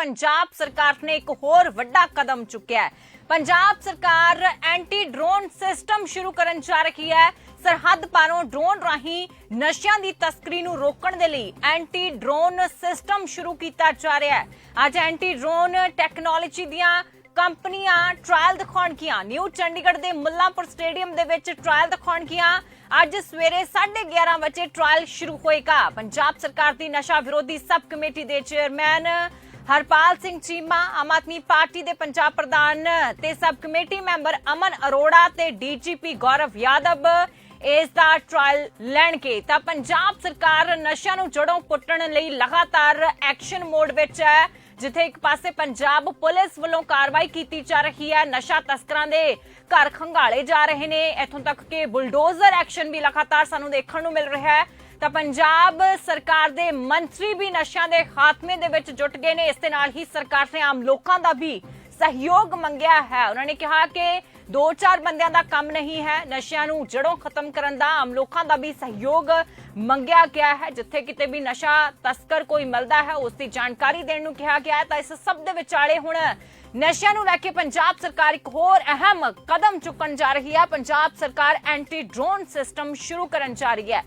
ਪੰਜਾਬ ਸਰਕਾਰ ਨੇ ਇੱਕ ਹੋਰ ਵੱਡਾ ਕਦਮ ਚੁੱਕਿਆ ਹੈ। ਪੰਜਾਬ ਸਰਕਾਰ ਐਂਟੀ ਡਰੋਨ ਸਿਸਟਮ ਸ਼ੁਰੂ ਕਰਨ ਜਾ ਰਹੀ ਹੈ। ਸਰਹੱਦ ਪਾਰੋਂ ਡਰੋਨ ਰਾਹੀਂ ਨਸ਼ਿਆਂ ਦੀ ਤਸਕਰੀ ਨੂੰ ਰੋਕਣ ਦੇ ਲਈ ਐਂਟੀ ਡਰੋਨ ਸਿਸਟਮ ਸ਼ੁਰੂ ਕੀਤਾ ਜਾ ਰਿਹਾ ਹੈ। ਅੱਜ ਐਂਟੀ ਡਰੋਨ ਟੈਕਨੋਲੋਜੀ ਦੀਆਂ ਕੰਪਨੀਆਂ ਟ੍ਰਾਇਲ ਦਿਖਾਉਣਗੀਆਂ ਨਿਊ ਚੰਡੀਗੜ੍ਹ ਦੇ ਮੁੱਲਾਂਪੁਰ ਸਟੇਡੀਅਮ ਦੇ ਵਿੱਚ ਟ੍ਰਾਇਲ ਦਿਖਾਉਣਗੀਆਂ ਅੱਜ ਸਵੇਰੇ 11:30 ਵਜੇ ਟ੍ਰਾਇਲ ਸ਼ੁਰੂ ਹੋਏਗਾ। ਪੰਜਾਬ ਸਰਕਾਰ ਦੀ ਨਸ਼ਾ ਵਿਰੋਧੀ ਸਬ ਕਮੇਟੀ ਦੇ ਚੇਅਰਮੈਨ ਹਰਪਾਲ ਸਿੰਘ ਚੀਮਾ, ਆਮ ਆਦਮੀ ਪਾਰਟੀ ਦੇ ਪੰਜਾਬ ਪ੍ਰਧਾਨ ਤੇ sub committee member Aman Arora ਤੇ ਡੀਜੀਪੀ ਗੌਰਵ ਯਾਦਵ ਇਸ ਦਾ ਟ੍ਰਾਇਲ ਲੈਣਗੇ। ਤਾਂ ਪੰਜਾਬ ਸਰਕਾਰ ਨਸ਼ਿਆਂ ਨੂੰ ਜੜੋਂ ਪੁੱਟਣ ਲਈ ਲਗਾਤਾਰ ਐਕਸ਼ਨ ਮੋਡ ਵਿੱਚ ਹੈ, ਜਿੱਥੇ ਇੱਕ ਪਾਸੇ ਪੰਜਾਬ ਪੁਲਿਸ ਵੱਲੋਂ ਕਾਰਵਾਈ ਕੀਤੀ ਜਾ ਰਹੀ ਹੈ, ਨਸ਼ਾ ਤਸਕਰਾਂ ਦੇ ਘਰ ਖੰਗਾਲੇ ਜਾ ਰਹੇ ਨੇ। ਇਥੋਂ ਤੱਕ ਕਿ ਬੁਲਡੋਜ਼ਰ ਐਕਸ਼ਨ ਵੀ ਲਗਾਤਾਰ ਸਾਨੂੰ ਦੇਖਣ ਨੂੰ ਮਿਲ ਰਿਹਾ ਹੈ। ਤਾਂ ਪੰਜਾਬ ਸਰਕਾਰ ਦੇ ਮੰਤਰੀ ਵੀ ਨਸ਼ਿਆਂ ਦੇ ਖਾਤਮੇ ਦੇ ਵਿੱਚ ਜੁਟ ਗਏ ਨੇ। ਇਸ ਦੇ ਨਾਲ ਹੀ ਸਰਕਾਰ ਨੇ ਆਮ ਲੋਕਾਂ ਦਾ ਵੀ ਸਹਿਯੋਗ ਮੰਗਿਆ ਹੈ। ਉਹਨਾਂ ਨੇ ਕਿਹਾ ਕਿ ਦੋ ਚਾਰ ਬੰਦਿਆਂ ਦਾ ਕੰਮ ਨਹੀਂ ਹੈ। ਨਸ਼ਿਆਂ ਨੂੰ ਜੜੋਂ ਖਤਮ ਕਰਨ ਦਾ ਆਮ ਲੋਕਾਂ ਦਾ ਵੀ ਸਹਿਯੋਗ ਮੰਗਿਆ ਗਿਆ ਹੈ। ਜਿੱਥੇ ਕਿਤੇ ਵੀ ਨਸ਼ਾ ਤਸਕਰ ਕੋਈ ਮਿਲਦਾ ਹੈ, ਉਸ ਦੀ ਜਾਣਕਾਰੀ ਦੇਣ ਨੂੰ ਕਿਹਾ ਗਿਆ ਹੈ। ਤਾਂ ਇਸ ਸਭ ਦੇ ਵਿਚਾਲੇ ਹੁਣ ਨਸ਼ਿਆਂ ਨੂੰ ਲੈ ਕੇ ਪੰਜਾਬ ਸਰਕਾਰ ਇੱਕ ਹੋਰ ਅਹਿਮ ਕਦਮ ਚੁੱਕਣ ਜਾ ਰਹੀ ਹੈ। ਪੰਜਾਬ ਸਰਕਾਰ ਐਂਟੀ ਡਰੋਨ ਸਿਸਟਮ ਸ਼ੁਰੂ ਕਰਨ ਜਾ ਰਹੀ ਹੈ।